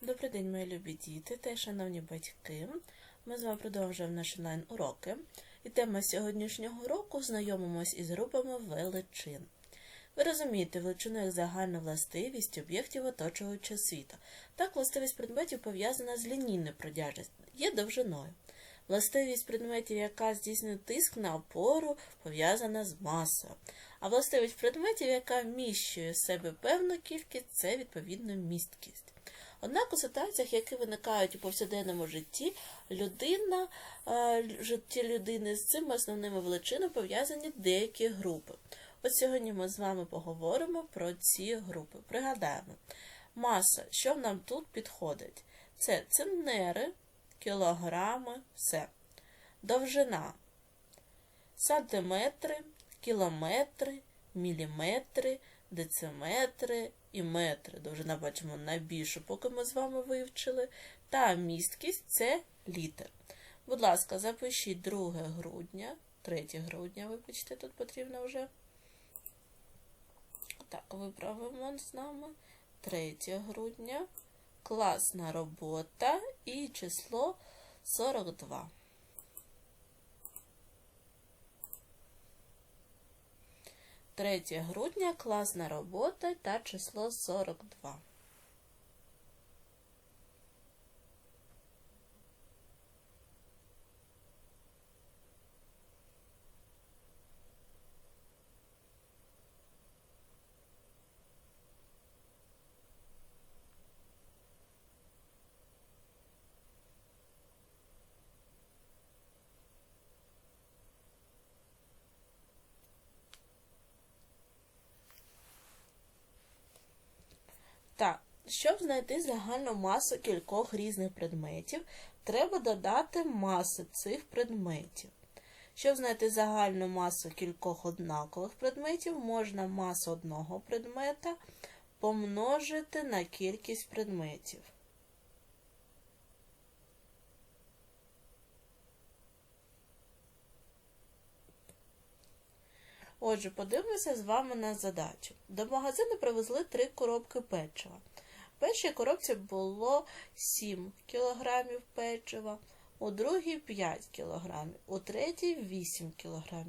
Добрий день, мої любі діти та шановні батьки. Ми з вами продовжуємо наші онлайн-уроки. І тема сьогоднішнього уроку знайомимось із групами величин. Ви розумієте величину як загальну властивість об'єктів оточуючого світу. Так, властивість предметів пов'язана з лінійною продяжністю, є довжиною. Властивість предметів, яка здійснює тиск на опору, пов'язана з масою. А властивість предметів, яка вміщує в себе певну кількість, це відповідно місткість. Однак у ситуаціях, які виникають у повсякденному житті, людина, е, житті людини з цими основними величинами пов'язані деякі групи. От сьогодні ми з вами поговоримо про ці групи. Пригадаємо, маса, що нам тут підходить? Це центнери, кілограми, все. Довжина сантиметри, кілометри, міліметри, дециметри і метри. Довжина бачимо найбільшу, поки ми з вами вивчили. Та місткість це літер. Будь ласка, запишіть 2 грудня, 3 грудня, вибачте, тут потрібно вже. Так, виправимо з нами. 3 грудня. Класна робота і число 42. Третє грудня класна робота та число 42. Так, щоб знайти загальну масу кількох різних предметів, треба додати маси цих предметів. Щоб знайти загальну масу кількох однакових предметів, можна масу одного предмета помножити на кількість предметів. Отже, подивимося з вами на задачу. До магазину привезли три коробки печива. В першій коробці було 7 кг печива, у другій 5 кг, у третій 8 кг.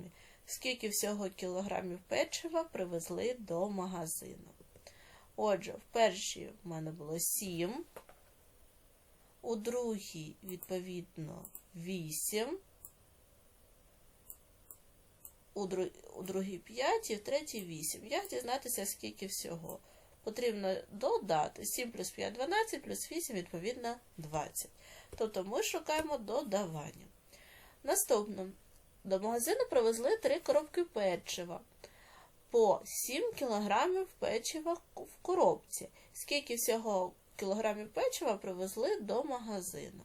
Скільки всього кілограмів печива привезли до магазину? Отже, в першій в мене було 7, у другій, відповідно, 8 у, друг, у другій 5 і в третій 8. Як дізнатися, скільки всього? Потрібно додати 7 плюс 5 12 плюс 8, відповідно, 20. Тобто ми шукаємо додавання. Наступно, до магазину привезли 3 коробки печива. По 7 кг печива в коробці. Скільки всього кілограмів печива привезли до магазину?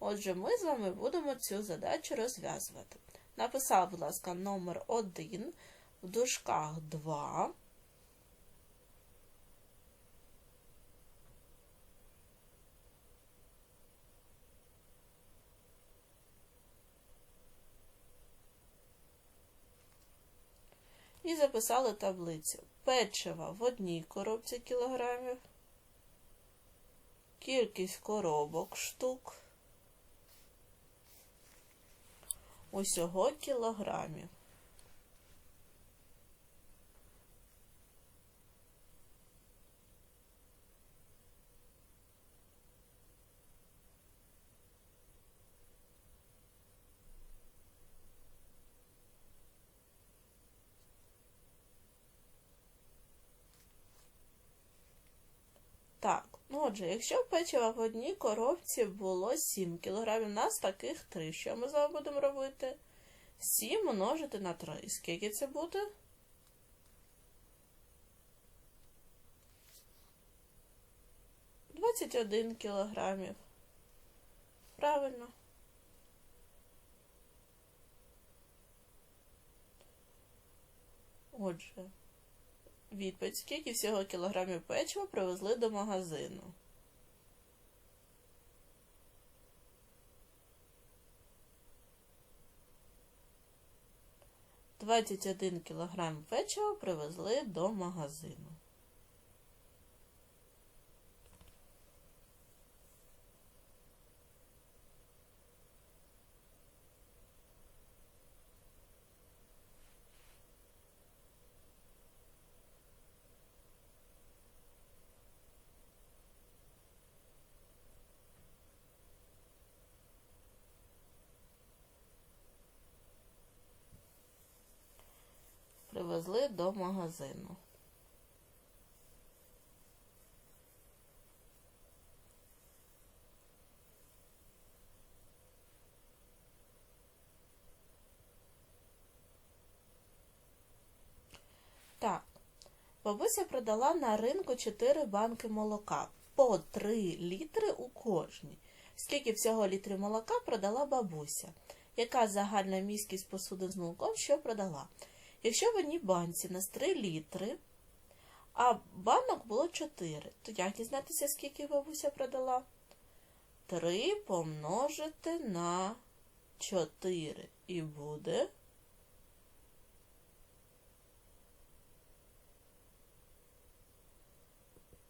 Отже, ми з вами будемо цю задачу розв'язувати. Написав, будь ласка, номер 1 в дужках 2. І записали таблицю. Печива в одній коробці кілограмів, кількість коробок штук. Усього кілограмів. Так, отже, якщо печива в одній коробці було 7 кг, у нас таких 3. Що ми з вами будемо робити? 7 множити на 3. Скільки це буде? Двадцять один кілограмів. Правильно. Отже. Відповідь, скільки всього кілограмів печива привезли до магазину? Двадцять один кілограм печива привезли до магазину. Привезли до магазину. Так, бабуся продала на ринку 4 банки молока по 3 літри у кожній. Скільки всього літрів молока продала бабуся? Яка загальна міськість посудин з молоком, що продала? Якщо в одній банці на 3 літри, а банок було 4, то як дізнатися, скільки бабуся продала? 3 помножити на 4 і буде.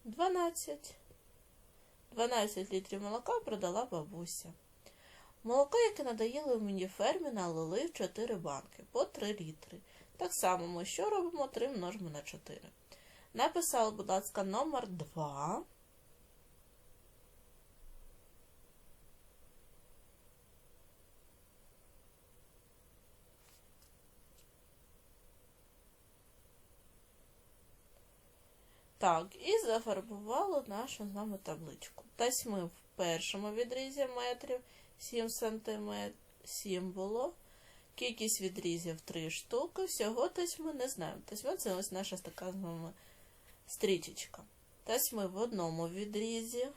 Дванадцять. 12 літрів молока продала бабуся. Молоко, яке надоїли мені фермі, налили в 4 банки по 3 літри. Так само ми що робимо? 3 множимо на 4. Написали, будь ласка, номер 2. Так, і зафарбували нашу з вами табличку. Десь ми в першому відрізі метрів 7 см, 7 було. Кількість відрізів 3 штуки. Всього десь ми не знаємо. Тобто це ось наша така з вами стрічечка. Десь ми в одному відрізі.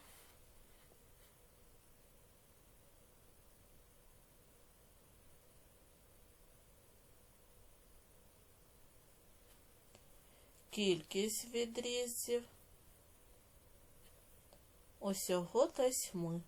Кількість відрізів. Усього тасьми.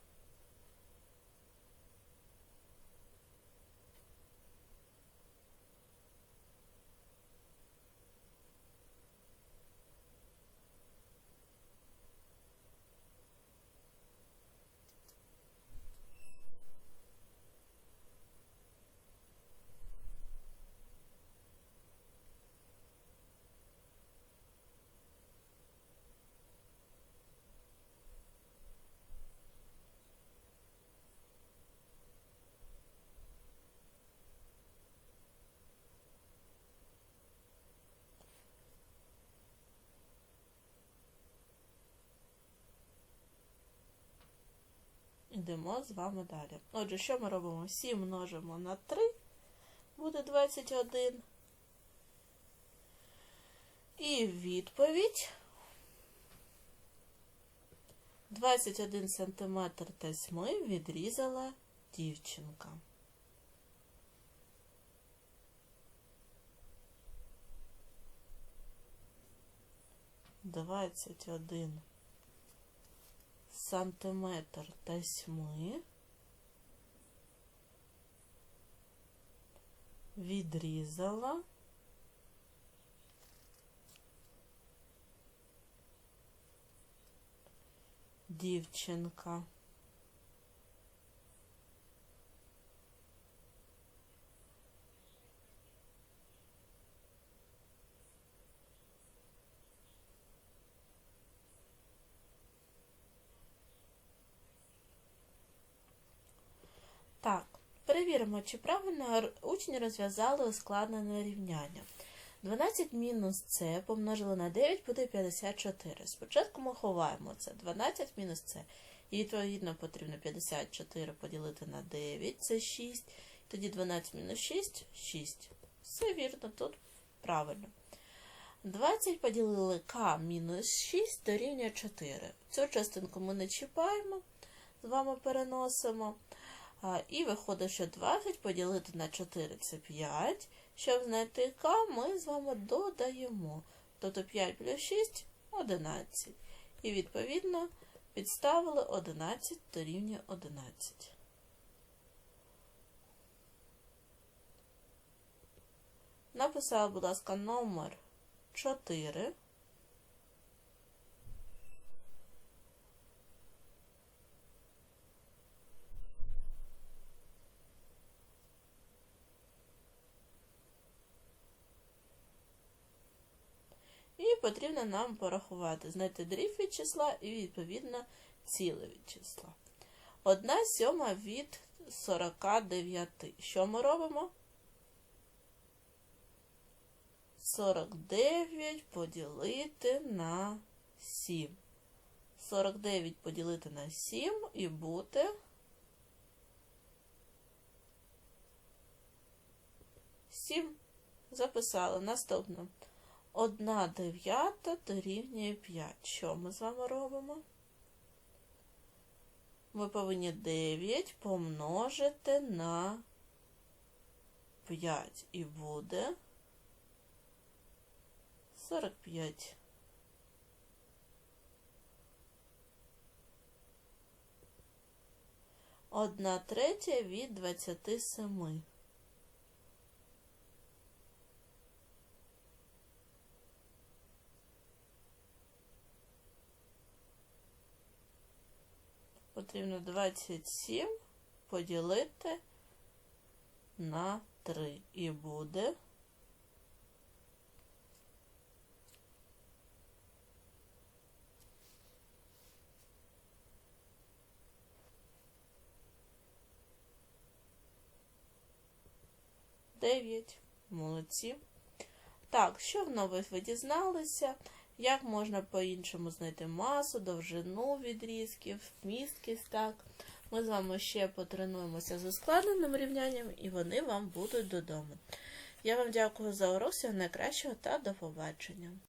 Йдемо з вами далі. Отже, що ми робимо? 7 множимо на 3, буде 21. І відповідь 21 см тесьми відрізала дівчинка. Двадцять один сантиметр тесьми відрізала дівчинка. Так, перевіримо, чи правильно учні розв'язали ускладнене рівняння. 12 мінус С помножили на 9 буде 54. Спочатку ми ховаємо це. 12 мінус С. І відповідно потрібно 54 поділити на 9, це 6. Тоді 12 мінус 6 6. Все вірно, тут правильно. 20 поділили К мінус 6 дорівнює 4. Цю частинку ми не чіпаємо, з вами переносимо. І виходить, що 20 поділити на 4 це 5. Щоб знайти К, ми з вами додаємо. Тобто 5 плюс 6 11. І відповідно підставили 11 дорівнює 11. Написала, будь ласка, номер 4. Потрібно нам порахувати, знайти дріб від числа і, відповідно, ціле від числа. Одна сьома від 49. Що ми робимо? 49 поділити на 7. 49 поділити на 7 і буде 7. Записали. Наступно. 1 дев'ята дорівнює 5. Що ми з вами робимо? Ми повинні 9 помножити на 5 і буде 45. Одна третя від 27. Потрібно 27 поділити на 3 і буде Дев'ять. Молодці. Так, що вновь ви дізналися? Як можна по-іншому знайти масу, довжину відрізків, місткість, так. Ми з вами ще потренуємося з ускладненим рівнянням, і вони вам будуть додому. Я вам дякую за урок, всього найкращого та до побачення.